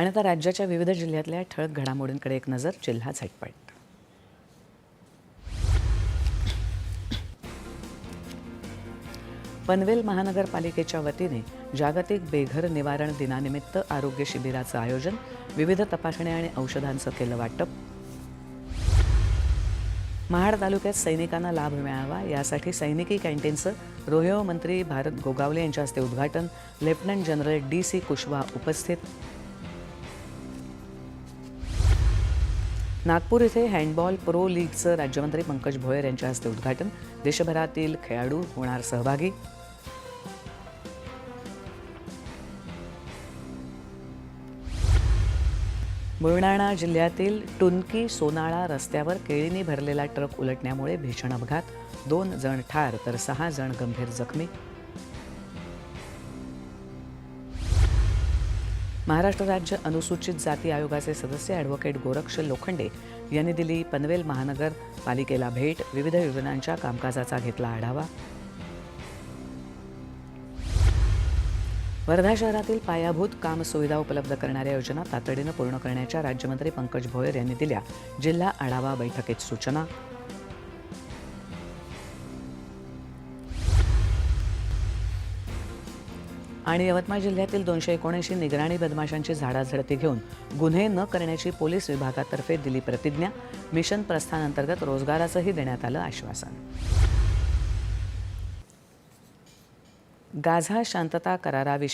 आणि आता राज्याच्या विविध जिल्ह्यातल्या ठळक घडामोडींकडे एक नजर जिल्हा झटपट. पनवेल महानगरपालिकेच्या वतीने जागतिक बेघर निवारण दिनानिमित्त आरोग्य शिबिराचं आयोजन विविध तपासण्या आणि औषधांचं केलं वाटप. महाड तालुक्यात सैनिकांना लाभ मिळावा यासाठी सैनिकी कॅन्टीनचं रोहिओ मंत्री भारत गोगावले यांच्या हस्ते उद्घाटन lieutenant general D C Kushwah उपस्थित नागपूर इथे हँडबॉल प्रो लीगचं राज्यमंत्री पंकज भोयर यांच्या हस्ते उद्घाटन. देशभरातील खेळाडू होणार सहभागी. बुलढाणा जिल्ह्यातील टुनकी सोनाळा रस्त्यावर केळीने भरलेला ट्रक उलटण्यामुळे भीषण अपघात. दोन जण ठार तर सहा जण गंभीर जखमी. महाराष्ट्र राज्य अनुसूचित जाती आयोगाचे सदस्य ॲडव्होकेट गोरक्ष लोखंडे यांनी दिली पनवेल महानगर पालिकेला भेट. विविध योजनांच्या कामकाजाचा घेतला आढावा. वर्धा शहरातील पायाभूत काम सुविधा उपलब्ध करणाऱ्या योजना तातडीनं पूर्ण करण्याच्या राज्यमंत्री पंकज भोयर यांनी दिल्या जिल्हा आढावा बैठकीत सूचना. आणि यवतमाळ जिल्ह्यातील दोनशे एकोणऐंशी निगराणी बदमाशांची झाडाझडती घेऊन गुन्हे न करण्याची पोलीस विभागातर्फे दिली प्रतिज्ञा. मिशन प्रस्थानांतर्गत रोजगाराचंही देण्यात आलं आश्वासन. गाझा शांतता कराराविषयी